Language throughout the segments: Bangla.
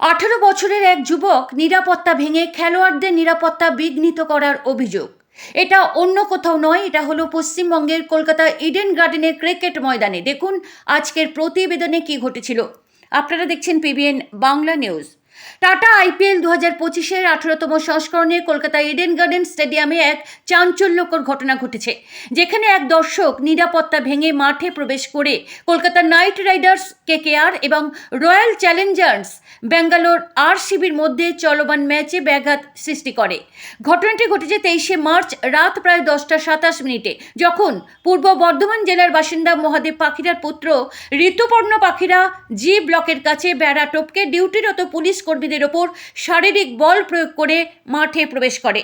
আঠেরো বছরের এক যুবক নিরাপত্তা ভেঙে খেলোয়াড়দের নিরাপত্তা বিঘ্নিত করার অভিযোগ। এটা অন্য কোথাও নয়, এটা হলো পশ্চিমবঙ্গের কলকাতা ইডেন গার্ডেনের ক্রিকেট ময়দানে। দেখুন আজকের প্রতিবেদনে কি ঘটেছিল। আপনারা দেখছেন PBN Bangla news. Tata IPL দু হাজার পঁচিশের আঠেরোতম সংস্করণে কলকাতা ইডেন গার্ডেন স্টেডিয়ামে এক চাঞ্চল্যকর ঘটনা ঘটেছে, যেখানে এক দর্শক নিরাপত্তা ভেঙে মাঠে প্রবেশ করে কলকাতা নাইট রাইডার্স, কেকেআর এবং রয়্যাল চ্যালেঞ্জার্স ব্যাঙ্গালোর আরসিবির মধ্যে চলমান ম্যাচে ব্যাঘাত সৃষ্টি করে। ঘটনাটি ঘটেছে তেইশে মার্চ রাত প্রায় দশটা সাতাশ মিনিটে, যখন পূর্ব বর্ধমান জেলার বাসিন্দা মহাদেব পাখিরার পুত্র ঋতুপর্ণ পাখিরা জি ব্লকের কাছে বেড়া টপকে ডিউটিরত পুলিশ কর্মীদের ওপর শারীরিক বল প্রয়োগ করে মাঠে প্রবেশ করে।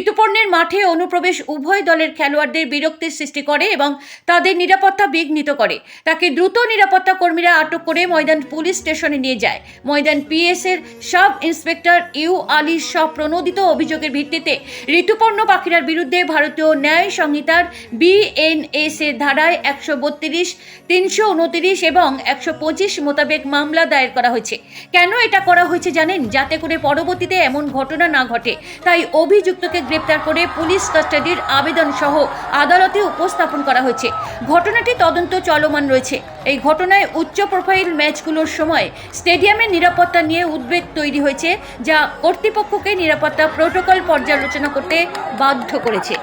ঋতুপর্ণের মাঠে অনুপ্রবেশ উভয় দলের খেলোয়াড়দের বিরক্তির সৃষ্টি করে এবং তাদের নিরাপত্তা বিঘ্নিত করে। তাকে দ্রুত নিরাপত্তা কর্মীরা আটক করে ময়দান পুলিশ স্টেশনে নিয়ে যায়। ময়দান পিএস এর সাব ইন্সপেক্টর ইউ আলীর সব প্রণোদিত অভিযোগের ভিত্তিতে ঋতুপর্ণ পাখিরার বিরুদ্ধে ভারতীয় ন্যায় সংহিতার বিএনএস এর ধারায় একশো বত্রিশ, তিনশো উনতিরিশ এবং একশো পঁচিশ মোতাবেক মামলা দায়ের করা হয়েছে। কেন এটা করা হয়েছে জানেন? যাতে করে পরবর্তীতে এমন ঘটনা না ঘটে। তাই অভিযুক্তকে গ্রেপ্তার করে পুলিশ কাস্টাডির আবেদন সহ আদালতে উপস্থাপন করা হয়েছে। ঘটনাটি তদন্ত চলমান রয়েছে। এই ঘটনায় উচ্চ প্রোফাইল ম্যাচগুলোর সময় স্টেডিয়ামের নিরাপত্তা নিয়ে উদ্বেগ তৈরি হয়েছে, যা কর্তৃপক্ষকে নিরাপত্তা প্রোটোকল পর্যালোচনা করতে বাধ্য করেছে।